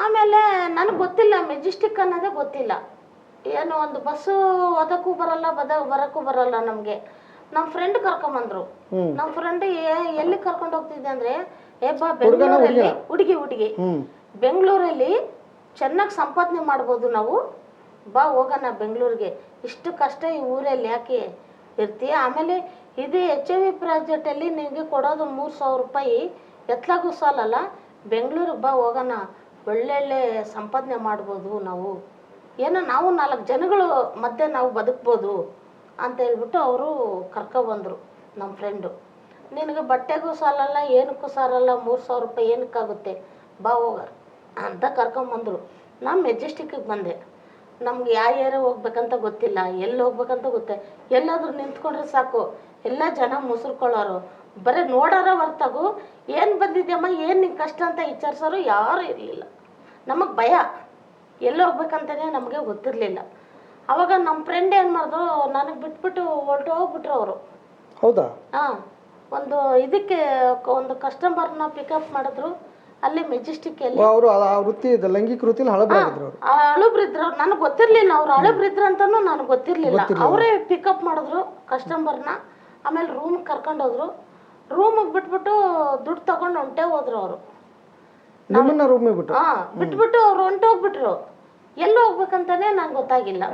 ಆಮೇಲೆ ನನಗೆ ಗೊತ್ತಿಲ್ಲ ಮೆಜೆಸ್ಟಿಕ್ ಅನ್ನೋದೇ ಗೊತ್ತಿಲ್ಲ. ಏನು ಒಂದು ಬಸ್ಸು ಓದಕ್ಕೂ ಬರಲ್ಲ ಬದ ಬರೋಕ್ಕೂ ಬರಲ್ಲ ನಮಗೆ. ನಮ್ಮ ಫ್ರೆಂಡ್ ಕರ್ಕೊಂಬಂದ್ರು. ನಮ್ಮ ಫ್ರೆಂಡ್ ಎಲ್ಲಿ ಕರ್ಕೊಂಡು ಹೋಗ್ತಿದ್ದೆ ಅಂದ್ರೆ ಏ ಬಾ ಬೆಂಗಳೂರಲ್ಲಿ ಹುಡುಗಿ ಹುಡುಗಿ. ಬೆಂಗಳೂರಲ್ಲಿ ಚೆನ್ನಾಗಿ ಸಂಪಾದನೆ ಮಾಡ್ಬೋದು ನಾವು. ಬಾ ಹೋಗೋಣ ಬೆಂಗಳೂರಿಗೆ. ಇಷ್ಟು ಕಷ್ಟ ಈ ಊರಲ್ಲಿ ಯಾಕೆ ಇರ್ತೀಯ? ಆಮೇಲೆ ಇದು ಎಚ್ ಐ ವಿ ಪ್ರಾಜೆಕ್ಟಲ್ಲಿ ನಿಮಗೆ ಕೊಡೋದು ಮೂರು ಸಾವಿರ ರೂಪಾಯಿ. ಎತ್ಲಾಗೂ ಸಾಲಲ್ಲ. ಬೆಂಗಳೂರಿಗೆ ಬಾ ಹೋಗೋಣ. ಒಳ್ಳೊಳ್ಳೆ ಸಂಪಾದನೆ ಮಾಡ್ಬೋದು ನಾವು. ಏನೋ ನಾವು ನಾಲ್ಕು ಜನಗಳು ಮಧ್ಯೆ ನಾವು ಬದುಕ್ಬೋದು ಅಂತ ಹೇಳ್ಬಿಟ್ಟು ಅವರು ಕರ್ಕೊಬಂದರು ನಮ್ಮ ಫ್ರೆಂಡು ನಿನಗೆ ಬಟ್ಟೆಗೂ ಸಾಲಲ್ಲ, ಏನಕ್ಕೂ ಸಾಲಲ್ಲ, ಮೂರು ಸಾವಿರ ರೂಪಾಯಿ ಏನಕ್ಕಾಗುತ್ತೆ? ಬಾ ಹೋಗ ಅಂತ ಕರ್ಕೊಂಬಂದರು ನಾನು ಮೆಜೆಸ್ಟಿಕ್ಕಿಗೆ ಬಂದೆ. ನಮ್ಗೆ ಯಾವ ಏರಿಯಾ ಹೋಗ್ಬೇಕಂತ ಗೊತ್ತಿಲ್ಲ ಎಲ್ಲಿ ಹೋಗ್ಬೇಕಂತ ಗೊತ್ತೆ. ಎಲ್ಲಾದ್ರೂ ನಿಂತ್ಕೊಂಡ್ರೆ ಸಾಕು. ಎಲ್ಲ ಜನ ಮುಸುರ್ಕೊಳ್ಳೋರು. ಬರೀ ನೋಡೋರ ಹೊರ್ತಾಗು. ಏನು ಬಂದಿದ್ಯಮ್ಮ ಏನು ನಿಂಗೆ ಕಷ್ಟ ಅಂತ ವಿಚಾರಿಸೋರು ಯಾರು ಇರಲಿಲ್ಲ. ನಮಗೆ ಭಯ. ಎಲ್ಲಿ ಹೋಗ್ಬೇಕಂತಲೇ ನಮಗೆ ಗೊತ್ತಿರಲಿಲ್ಲ. ಅವಾಗ ನಮ್ಮ ಫ್ರೆಂಡ್ ಏನು ಮಾಡಿದ್ರು ನನಗೆ ಬಿಟ್ಬಿಟ್ಟು ಹೊರಟು ಹೋಗ್ಬಿಟ್ರು ಅವರು. ಹೌದಾ? ಹಾಂ. ಒಂದು ಇದಕ್ಕೆ ಒಂದು ಕಸ್ಟಮರ್ನ ಪಿಕಪ್ ಮಾಡಿದ್ರು. ಅಲ್ಲಿ ಮೆಜೆಸ್ಟಿಕ್ಕಲ್ಲಿ. ಅವರು ಆ ವೃತ್ತಿ ಇದೆ ಲೈಂಗಿಕ ವೃತ್ತಿಲಿ ಹಳಬರಾಗಿದ್ರು ಅವರು. ಹಳಬ್ರಿದ್ರು ನನಗೆ ಗೊತ್ತಿರ್ಲಿಲ್ಲ ಅವ್ರು ಹಳಬ್ರಿದ್ರು ಅಂತಾನು ನನಗೆ ಗೊತ್ತಿರ್ಲಿಲ್ಲ. ಅವರೇ ಪಿಕಪ್ ಮಾಡಿದ್ರು ಕಸ್ಟಮರ್ನ ಆಮೇಲೆ ರೂಮ್ ಕರ್ಕೊಂಡೋದ್ರು ರೂಮಿಗೆ ಬಿಟ್ಬಿಟ್ಟು ದುಡ್ಡು ತಗೊಂಡು ಹೊಂಟೆ ಹೋದ್ರು ಅವರು. ನಿಮ್ಮನ್ನ ರೂಮಿಗೆ ಬಿಟ್ಟು? ಹಾ ಬಿಟ್ಬಿಟ್ಟು ಅವ್ರು ಹೊಂಟೋಗ್ಬಿಟ್ರು ಎಲ್ಲಿ ಹೋಗ್ಬೇಕಂತಾನೆ ನಂಗೆ ಗೊತ್ತಾಗಿಲ್ಲ.